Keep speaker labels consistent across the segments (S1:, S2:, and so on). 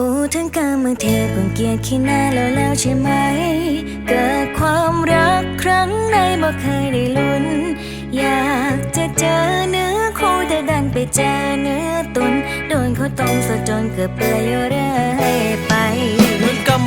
S1: โอ้ทั้งกามเทพคงเกลียดขี้หน้าแล้วแล้วใช่ไหม เกิดความรักครั้งในบ่เคยได้ลุ้น อยากจะเจอเนื้อคู่แต่ดันไปเจอเนื้อตุนโดนเขาต้มสะจนเกือบเปื่อยเร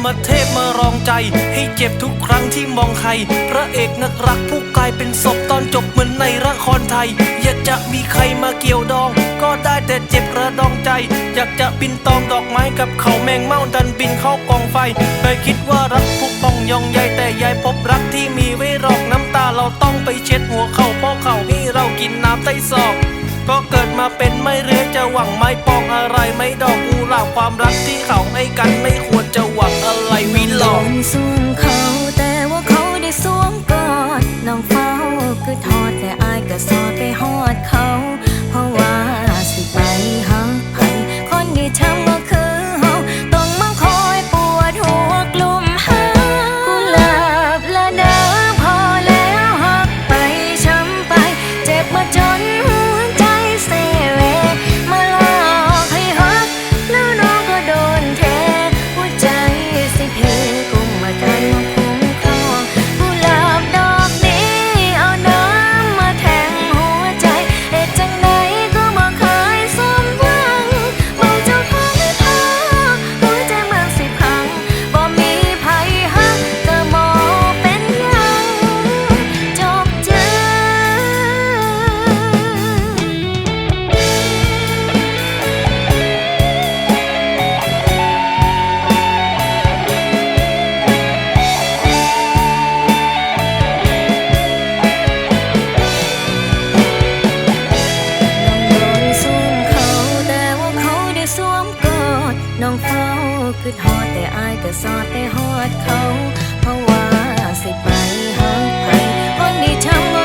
S2: มเทพมารองใจ ให้เจ็บทุกครั้งที่มองใคร พระเอกนักรักผู้กลายเป็นศพตอนจบเหมือนในละครไทย อยากจะมีใครมาเกี่ยวดอง ก็ได้แต่เจ็บระดองใจ อยากจะบินตอมดอกไม้กับเขาแมงเม่าดันบินเข้ากองไฟเคยคิดว่ารักผู้ปองยองใยแต่ยายพบรักที่มีไว้รอกน้ำตาเราต้องไปเช็ดหัวเขาเพราะเขาให้เรากินน้ำใต้ศอก ก็เกิดมาเป็นไม่เรือจะหวังไม้ปองอะไรไม่ดอกกูหลาบความรักที่เขาให้กันไม่ควรจะหวังอะไรวิลอก
S1: สวงเขาแต่ว่าเขาได้สวมกอดน้องเฝ้าคือทอดแต่อายก็สอดไปหอดเขา อายก็สอดไปหอดเขา เพราะว่าสิไปหักไผคนดีช้ำบ่